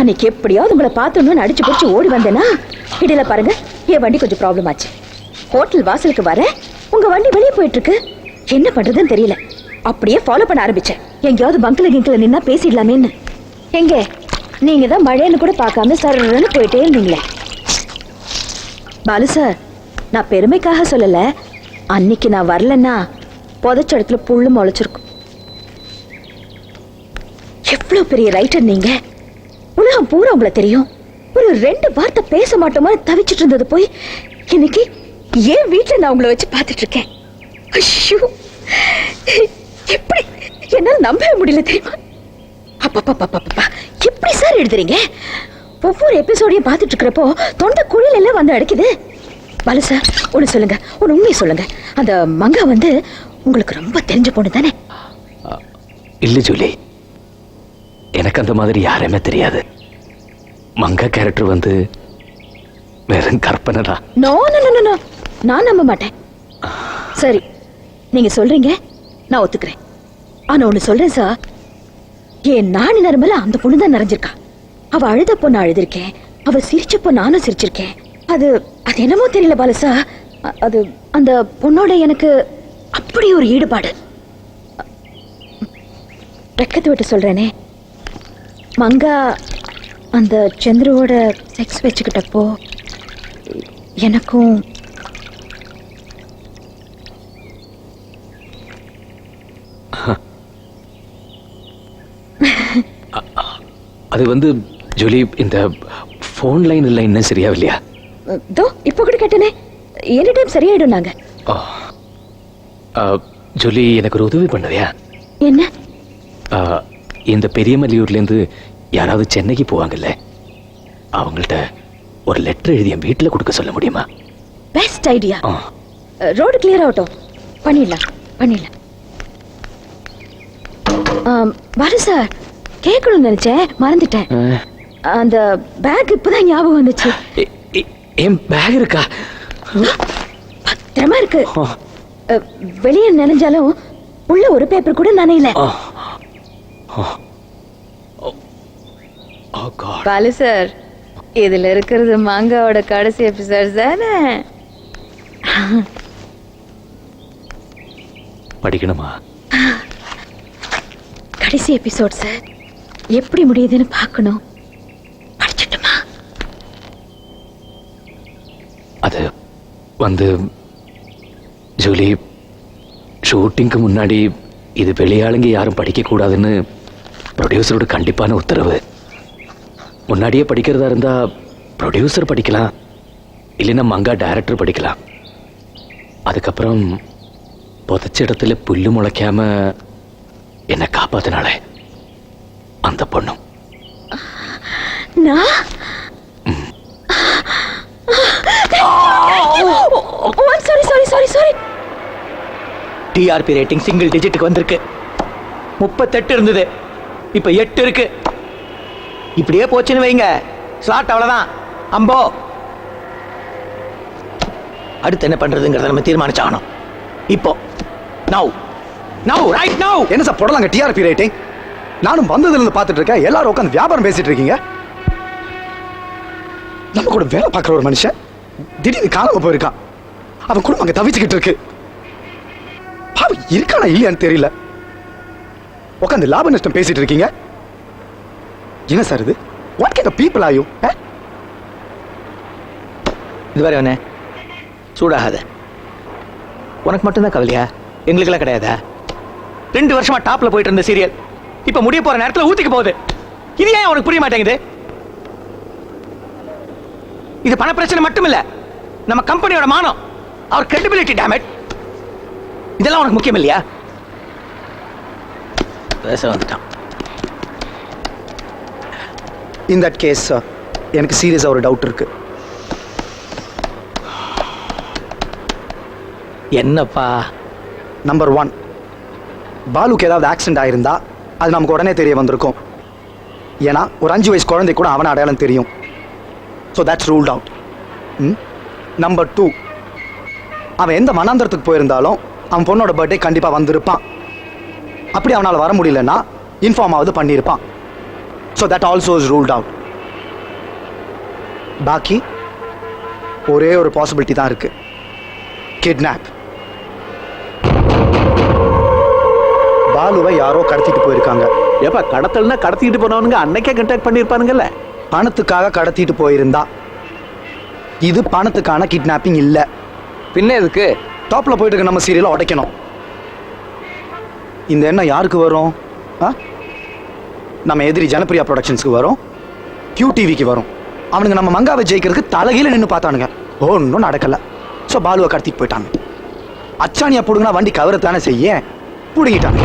அன்னைக்கு எப்படியாவது உங்களை பார்த்தோன்னு அடிச்சு பிடிச்சி ஓடி வந்தேன்னா இடையில பாருங்க என் வண்டி கொஞ்சம் ப்ராப்ளம் ஆச்சு. ஹோட்டல் வாசலுக்கு வர உங்க வண்டி வெளியே போயிட்டு இருக்கு என்ன பண்றதுன்னு தெரியல. அப்படியே ஃபாலோ பண்ண ஆரம்பிச்சேன். எங்கேயாவது பங்கில் கிங்கில் நின்னா பேசிடலாமேன்னு. எங்க? நீங்க தான் மழைன்னு கூட பார்க்காம சரணுன்னு போயிட்டே இருந்தீங்களே. பாலு சார் நான் பெருமைக்காக சொல்லல. அன்னைக்கு நான் வரலன்னா புதைச்ச இடத்துல புல்லு முளைச்சிருக்கும். எவ்வளவு பெரிய ரைட்டர் நீங்க? உலகம் பூரா உங்களை தெரியும். ஒரு ரெண்டு வார்த்தை பேச மாட்டோமா தவிச்சிட்டு இருந்தது போய் இன்னைக்கு ஏன் வீட்டுல நான் உங்களை வச்சு பார்த்துட்டு இருக்கேன். ஐயோ எப்படி என்னால நம்பவே முடியல தெரியுமா? அப்பப்பா எப்படி சார் எழுதுறீங்க? ஒவ்வொரு எபிசோடையும் பார்த்துட்டு இருக்கிறப்போ தொண்டை குழியில எல்லாம் வந்து அடைக்குது. பாலு சார் ஒன்று சொல்லுங்க ஒரு உண்மையை சொல்லுங்க. அந்த மங்கா வந்து உங்களுக்கு ரொம்ப தெரிஞ்ச பொண்ணு தானே? இல்லை ஜூலி. எனக்கு அந்த மாதிரி யாருமே தெரியாது. மங்கா கேரக்டர் வந்து வெறும் கற்பனை தான் நோ நோ நோ, நோ நான் நம்ப மாட்டேன். சரி நீங்க சொல்றீங்க நான் ஒத்துக்கிறேன். ஆனா ஒண்ணு சொல்றேன் சார் என் நாணி நரம்பல அந்த பொண்ணு தான் நிறைஞ்சிருக்கா. அவ அழுத பொண்ணு அழுதிருக்கேன். அவ சிரிச்சப்போ நானும் சிரிச்சிருக்கேன். அது அது என்னமோ தெரியல பாலசா அது அந்த பொண்ணோட எனக்கு அப்படி ஒரு ஈடுபாடு. வெக்கத்தை விட்டு சொல்றேனே. மங்கா அந்த சந்திருவோட செக்ஸ் வச்சுக்கிட்டப்போ எனக்கும் அது வந்து ஜூலி இந்த ஃபோன் லைன் இல்லை இன்னும் சரியாவில்லையா தோ இப்போ கூட கேட்டனே. எனி டைம் சரியாயிடும் நாங்க. ஜூலி எனக்கு ஒரு உதவி பண்ணுவியா? என்ன? இந்த பெரியமல்லியூர்லேருந்து யாராவது சென்னைக்கு போவாங்கல்ல? அவங்கள்ட்ட ஒரு லெட்டர் எழுதி என் வீட்டில் கொடுக்க சொல்ல முடியுமா? பெஸ்ட் ஐடியா ரோடு கிளியர் ஆகட்டும். பண்ணிடலாம் பண்ணிடலாம். பாரு சார். கேட்கணும்னு நினைச்சேன் மறந்துட்டேன். அந்த பேக் இப்பதான் ஞாபகம் வந்துச்சு. என் பேக் இருக்கா? பத்திரமா இருக்கு. வெளியே நினைஞ்சாலும் உள்ள ஒரு பேப்பர் கூட God. பாலு சார் இதுல இருக்கிறது மாங்காவோட கடைசி எபிசோட் தானே? படிக்கணுமா? கடைசி எபிசோட் சார் எப்படி முடியுதுன்னு பார்க்கணும். படிச்சிட்டுமா? அது வந்து ஜூலி ஷூட்டிங்க்கு முன்னாடி இது வெளியாளுங்க யாரும் படிக்கக்கூடாதுன்னு ப்ரொடியூசரோட கண்டிப்பான உத்தரவு. முன்னாடியே படிக்கிறதா இருந்தா ப்ரொடியூசர் படிக்கலாம். இல்லைன்னா மங்கா டைரக்டர் படிக்கலாம். அதுக்கப்புறம் புதைச்ச இடத்துல புல்லு முளைக்காம என்னை காப்பாத்தினாலே அந்த பொண்ணும் நான் sorry sorry sorry sorry TRP rating single டிஜிட்டுக்கு வந்திருக்கு. முப்பத்தெட்டு இருந்தது. இப்போ எட்டு இருக்கு. இப்படியே போச்சுன்னு வைங்க. ஸ்லாட் அவ்வளோதான் அம்போ. அடுத்து என்ன பண்றதுங்கிறத நம்ம தீர்மானிச்சாகணும். இப்போ. நவ் நவ் ரைட் நவ் என்ன சார் போடலாங்க டிஆர்பி ரேட்டிங் நானும் வந்ததுல இருந்து பார்த்துட்டு இருக்கேன் எல்லாரும் உட்காந்து வியாபாரம் பேசிட்டு இருக்கீங்க. நம்ம கூட வேலை பார்க்குற ஒரு மனுஷன் திடீர்னு காணாம போயிருக்கான். அவன் கூட அங்க தவிச்சுக்கிட்டு இருக்கு. பாவம் இருக்கானா இல்லையான்னு தெரியல. உட்காந்து லாப நஷ்டம் பேசிட்டு இருக்கீங்க. என்ன சார் இது? வாட் கேட் பீப்புள் ஆயும் இது வரை அவனே சூடாகாத. உனக்கு மட்டும்தான் கவலையா? எங்களுக்கெல்லாம் கிடையாதா? ரெண்டு வருஷமா டாப்ல போயிட்டு இருந்த சீரியல் இப்ப முடிய போற நேரத்துல ஊத்திக்க போகுது. இது ஏன் உனக்கு புரிய மாட்டேங்குது? இது பண பிரச்சனை மட்டும் இல்ல நம்ம கம்பெனியோட மானம். அவர் கிரெடிபிலிட்டி டேமேஜ் இதெல்லாம் உனக்கு முக்கியம் இல்லையா? பேச வந்துட்டான். இன் தட் கேஸ் எனக்கு சீரியஸாக ஒரு டவுட் இருக்கு. என்னப்பா? நம்பர் ஒன் பாலுக்கு ஏதாவது ஆக்சிடென்ட் ஆயிருந்தா அது நமக்கு உடனே தெரிய வந்திருக்கும். ஏன்னா ஒரு அஞ்சு வயசு குழந்தை கூட அவன அடையாளம் தெரியும். So that's ruled out number two அவன் எந்த மனாந்தரத்துக்கு போயிருந்தாலும் அவன் பொண்ணோட பர்த்டே கண்டிப்பாக வந்திருப்பான். அப்படி அவனால் வர முடியலன்னா இன்ஃபார்ம் ஆகுது பண்ணியிருப்பான். So that also is ruled out பாக்கி ஒரே ஒரு பாசிபிலிட்டி தான் இருக்கு கிட்னாப் பாலுவை யாரோ கடத்திட்டு போயிருக்காங்க ஏப்பா கடத்தல்னா கடத்திட்டு போனவனுங்க அன்னைக்கே கண்டாக்ட் பண்ணியிருப்பானுங்கல்ல பணத்துக்காக கடத்திட்டு போயிருந்தா இது பணத்துக்கான கிட்னாப்பிங் இல்ல பின்ன எதுக்கு டாப்ல போயிட்டு இருக்க நம்ம சீரியலை உடைக்கணும் இந்த எண்ணம் யாருக்கு வரும் ஆ? நம்ம எதிரி ஜனப்பிரியா ப்ரொடக்ஷன்ஸ்க்கு வரும். கியூ டிவிக்கு வரும். அவனுங்க நம்ம மங்காவை ஜெயிக்கிறதுக்கு தலைகீழ நின்று பார்த்தானுங்க. ஒன்றும் நடக்கல. ஸோ பாலுவை கடத்திட்டு போயிட்டாங்க அச்சாணியா பிடுங்கினா வண்டி கவரத்தானே செய்ய பிடுங்கிட்டாங்க